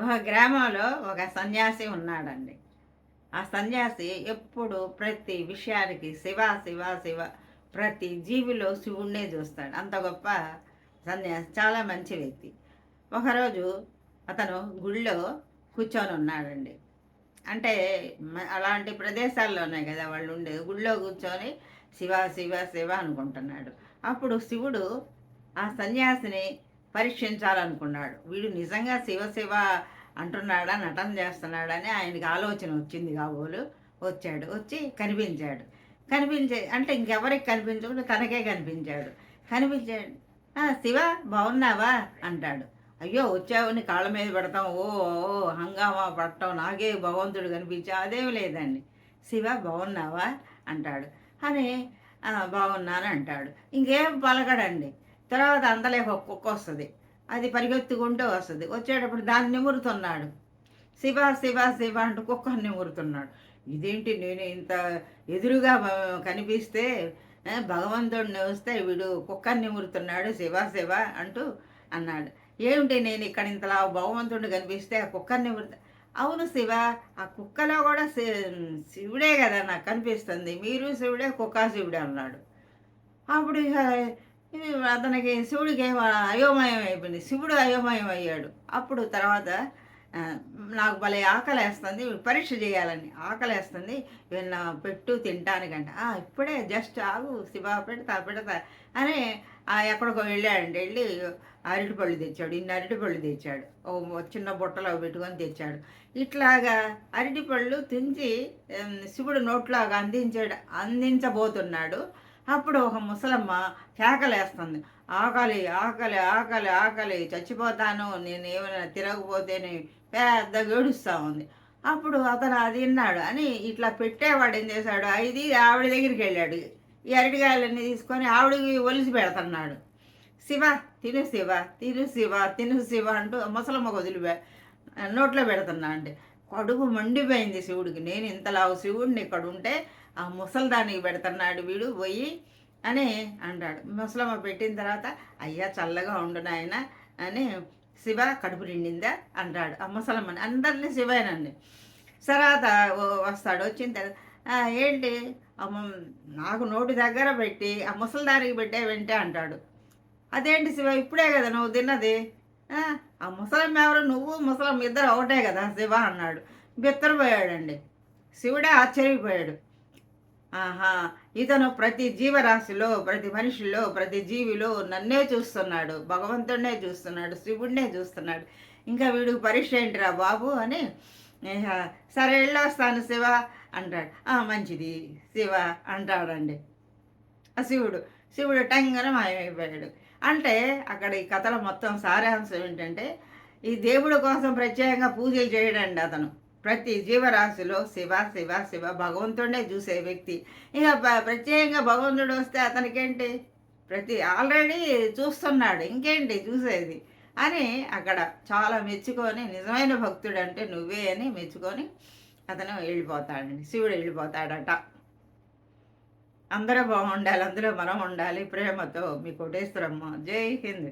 ఒక గ్రామంలో ఒక సన్యాసి ఉన్నాడండి. ఆ సన్యాసి ఎప్పుడు ప్రతి విషయానికి శివ శివ శివ ప్రతి జీవిలో శివుణ్ణే చూస్తాడు. అంత గొప్ప సన్యాసి చాలా మంచి వ్యక్తి. ఒకరోజు అతను గుళ్ళో కూర్చొని ఉన్నాడండి. అంటే అలాంటి ప్రదేశాల్లోనే కదా వాళ్ళు ఉండేది గుళ్ళో కూర్చొని శివ శివ శివ అనుకుంటున్నాడు. అప్పుడు శివుడు ఆ సన్యాసిని పరీక్షించాలనుకున్నాడు. వీడు నిజంగా శివ శివ అంటున్నాడా నటన చేస్తున్నాడని ఆయనకి ఆలోచన వచ్చింది కాబోలు వచ్చాడు. వచ్చి కనిపించాడు. కనిపించే అంటే ఇంకెవరికి కనిపించకుండా తనకే కనిపించాడు. కనిపించాడు శివ బాగున్నావా? అంటాడు. అయ్యో వచ్చావని కాళ్ళ మీద పెడతాం. ఓ ఓ హంగామా పడటం. నాకే భగవంతుడు కనిపించా అదేమి లేదండి. శివ బాగున్నావా? అంటాడు. అని బాగున్నాను అంటాడు. ఇంకేం పలకడండి. తర్వాత అంతలేక ఒక కుక్క వస్తుంది. అది పరిగెత్తుకుంటూ వస్తుంది. వచ్చేటప్పుడు దాన్ని నిమురుతున్నాడు. శివ శివ శివ అంటూ కుక్కని నిమురుతున్నాడు. ఇదేంటి నేను ఇంత ఎదురుగా కనిపిస్తే భగవంతుడిని వస్తే వీడు కుక్కని నిమురుతున్నాడు శివ శివ అంటూ అన్నాడు. ఏమిటి నేను ఇక్కడ ఇంతలా భగవంతుడిని కనిపిస్తే ఆ కుక్కని నిమురుతా? అవును శివ ఆ కుక్కలో కూడా శి- శివుడే కదా నాకు కనిపిస్తుంది. మీరు శివుడే కుక్క శివుడే అన్నాడు. అప్పుడు ఇక ఇది అతనికి శివుడికి ఏమో అయోమయం అయిపోయింది శివుడు అయోమయం అయ్యాడు అప్పుడు తర్వాత నాకు భలే ఆకలేస్తుంది పరీక్ష చేయాలని ఆకలేస్తుంది. వీళ్ళ పెట్టు తింటానికంట. "ఆ, ఇప్పుడే జస్ట్ ఆగు శివ పెడతా పెడతా అని ఎక్కడికో వెళ్ళాడండి వెళ్ళి అరటిపళ్ళు తెచ్చాడు. ఇన్ని అరటిపళ్ళు తెచ్చాడు. ఓ చిన్న బుట్టలో పెట్టుకొని తెచ్చాడు. ఇట్లాగా అరటిపళ్ళు తించి శివుడు నోట్లాగా అందించాడు అందించబోతున్నాడు. అప్పుడు ఒక ముసలమ్మ కేకలేస్తుంది. ఆకలి ఆకలి ఆకలి ఆకలి చచ్చిపోతాను నేను ఏమైనా తిరగకపోతేనే పెద్ద ఏడుస్తూ ఉంది. అప్పుడు అతను అది విన్నాడు. అని ఇట్లా పెట్టేవాడు ఏం చేశాడు? ఇది ఆవిడ దగ్గరికి వెళ్ళాడు. ఈ అరటికాయలన్నీ తీసుకొని ఆవిడకి ఒలిసి పెడుతున్నాడు. శివ తిను శివ తిను శివ తిను శివ అంటూ ముసలమ్మ వదిలి నోట్లో పెడుతున్నా అంటే కడుపు మండిపోయింది శివుడికి. నేను ఇంతలా శివుడిని ఇక్కడ ఉంటే ఆ ముసలిదానికి పెడుతున్నాడు వీడు పోయి అని అంటాడు. ముసలమ్మ పెట్టిన తర్వాత అయ్యా చల్లగా ఉండు నాయన అని శివ కడుపు నిండిందా అంటాడు. ఆ ముసలమ్మని అందరినీ శివేనండి తర్వాత వస్తాడు వచ్చిన తర్వాత ఏంటి? అమ్మ నాకు నోటి దగ్గర పెట్టి ఆ ముసలిదానికి పెట్టే వెంటే అంటాడు. అదేంటి శివ ఇప్పుడే కదా నువ్వు తిన్నది? "ఆ, ఆ ముసలమ్మ ఎవరు? నువ్వు ముసలమ్మ ఇద్దరు ఒకటే కదా శివ అన్నాడు. బిత్తరపోయాడండి. శివుడే ఆశ్చర్యపోయాడు. ఆహా ఇతను ప్రతి జీవరాశిలో ప్రతి మనిషిలో ప్రతి జీవిలో నన్నే చూస్తున్నాడు భగవంతుడినే చూస్తున్నాడు శివుడినే చూస్తున్నాడు. ఇంకా వీడు పరీక్ష ఏంటిరా బాబు అని సరే వెళ్ళొస్తాను శివ అంటాడు. "ఆ, మంచిది శివ అంటాడండి. ఆ శివుడు శివుడు టంగన మాయమైపోయాడు. అంటే అక్కడ ఈ కథలో మొత్తం సారాంశం ఏంటంటే ఈ దేవుడి కోసం ప్రత్యేకంగా పూజలు చేయడండి అతను. ప్రతి జీవరాశిలో శివ శివ శివ భగవంతుడే చూసే వ్యక్తి. ఇక ప్రత్యేకంగా భగవంతుడు వస్తే అతనికేంటి? ప్రతి ఆల్రెడీ చూస్తున్నాడు ఇంకేంటి చూసేది? అని అక్కడ చాలా మెచ్చుకొని నిజమైన భక్తుడు అంటే నువ్వే అని మెచ్చుకొని అతను వెళ్ళిపోతాడండి. శివుడు వెళ్ళిపోతాడట. అందరూ బాగుండాలి అందులో మనం ఉండాలి ప్రేమతో మీ కోటేశ్వరమ్మ. జై హింద్.